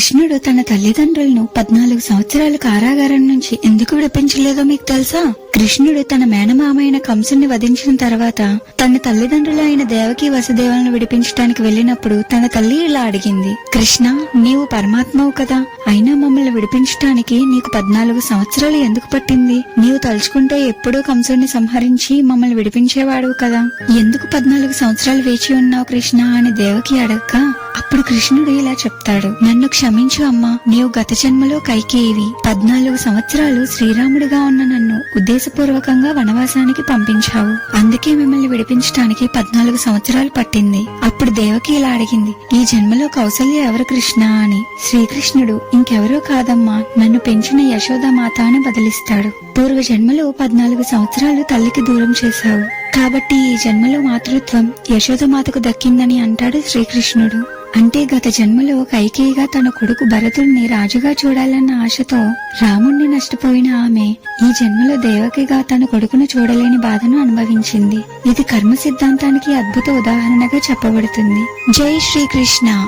కృష్ణుడు తన తల్లిదండ్రులను పద్నాలుగు సంవత్సరాల కారాగారం నుంచి ఎందుకు విడిపించలేదో మీకు తెలుసా? కృష్ణుడు తన మేనమామైన కంసుని వధించిన తర్వాత తన తల్లిదండ్రులు అయిన దేవకి వసుదేవులను విడిపించడానికి వెళ్ళినప్పుడు తన తల్లి ఇలా అడిగింది కృష్ణ నీవు పరమాత్మవు కదా అయినా మమ్మల్ని విడిపించడానికి నీకు పద్నాలుగు సంవత్సరాలు ఎందుకు పట్టింది? నీవు తలుచుకుంటే ఎప్పుడూ కంసుడిని సంహరించి మమ్మల్ని విడిపించేవాడు కదా. ఎందుకు పద్నాలుగు సంవత్సరాలు వేచి ఉన్నావు కృష్ణ అని దేవకి అడక్క అప్పుడు కృష్ణుడు ఇలా చెప్తాడు. నన్ను క్షమించు అమ్మా నీవు గత జన్మలో కైకేయివి. పద్నాలుగు సంవత్సరాలు శ్రీరాముడిగా ఉన్న నన్ను ఉద్దేశపూర్వకంగా వనవాసానికి పంపించావు. అందుకే మిమ్మల్ని విడిపించడానికి పద్నాలుగు సంవత్సరాలు పట్టింది. అప్పుడు దేవకి ఇలా అడిగింది ఈ జన్మలో కౌసల్య ఎవరు కృష్ణ? అని. శ్రీకృష్ణుడు ఇంకెవరో కాదమ్మా. నన్ను పెంచిన యశోదామాత అని బదిలిస్తాడు. పూర్వ జన్మలో పద్నాలుగు సంవత్సరాలు తల్లికి దూరం చేశావు. కాబట్టి ఈ జన్మలో మాతృత్వం యశోదమాతకు దక్కిందని అంటాడు శ్రీకృష్ణుడు. అంటే గత జన్మలో కైకేయిగా తన కొడుకు భరతుడిని రాజుగా చూడాలన్న ఆశతో రాముణ్ణి నష్టపోయిన ఆమె ఈ జన్మలో దేవకిగా తన కొడుకును చూడలేని బాధను అనుభవించింది. ఇది కర్మ సిద్ధాంతానికి అద్భుత ఉదాహరణగా చెప్పబడుతుంది. జై శ్రీకృష్ణ.